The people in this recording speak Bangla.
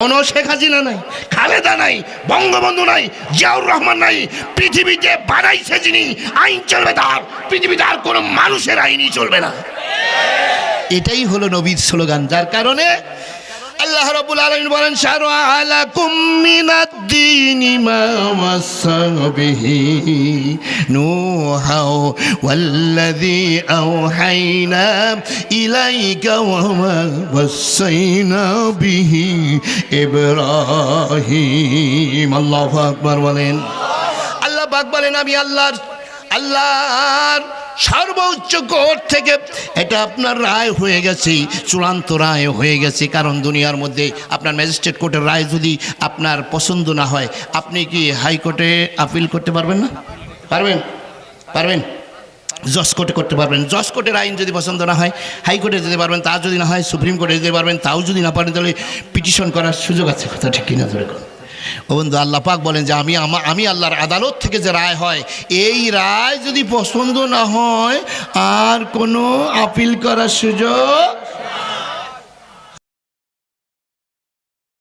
কোনো শেখ হাসিনা নাই, খালেদা নাই, বঙ্গবন্ধু নাই, জিয়াউর রহমান নাই, পৃথিবীতে বানাইছে যিনি, আইন চলবে তার, পৃথিবীতে আর কোনো মানুষের আইনই চলবে না। এটাই হলো নবীর স্লোগান, যার কারণে আল্লাহ রাব্বুল আলামিন বলেন শারআ আলাকুম মিনাদ-দীনি মা ওয়াসা বিহি নূহা ওয়াল্লাযী আওহাইনা ইলাইকা ওয়া মা ওয়াসাইনা বিহি ইব্রাহিম। আল্লাহু আকবার বলেন। আল্লাহ পাক বলেন, আমি আল্লাহর আল্লাহর সর্বোচ্চ কোর্ট থেকে এটা আপনার রায় হয়ে গেছে, চূড়ান্ত রায় হয়ে গেছে। কারণ দুনিয়ার মধ্যে আপনার ম্যাজিস্ট্রেট কোর্টের রায় যদি আপনার পছন্দ না হয়, আপনি কি হাইকোর্টে আপিল করতে পারবেন না? পারবেন? পারবেন? জজ কোর্টে করতে পারবেন। জজ কোর্টের আইন যদি পছন্দ না হয় হাইকোর্টে যেতে পারবেন, তা যদি না হয়, সুপ্রিম কোর্টে যেতে পারবেন, তাও যদি না পারেন, তাহলে পিটিশন করার সুযোগ আছে। কথা ঠিক কিনা ধরে বন্ধু, আল্লাহ পাক বলেন যে আমি আমা- আমি আল্লাহর আদালত থেকে যে রায় হয়, এই রায় যদি পছন্দ না হয়, আর কোনো আপিল করার সুযোগ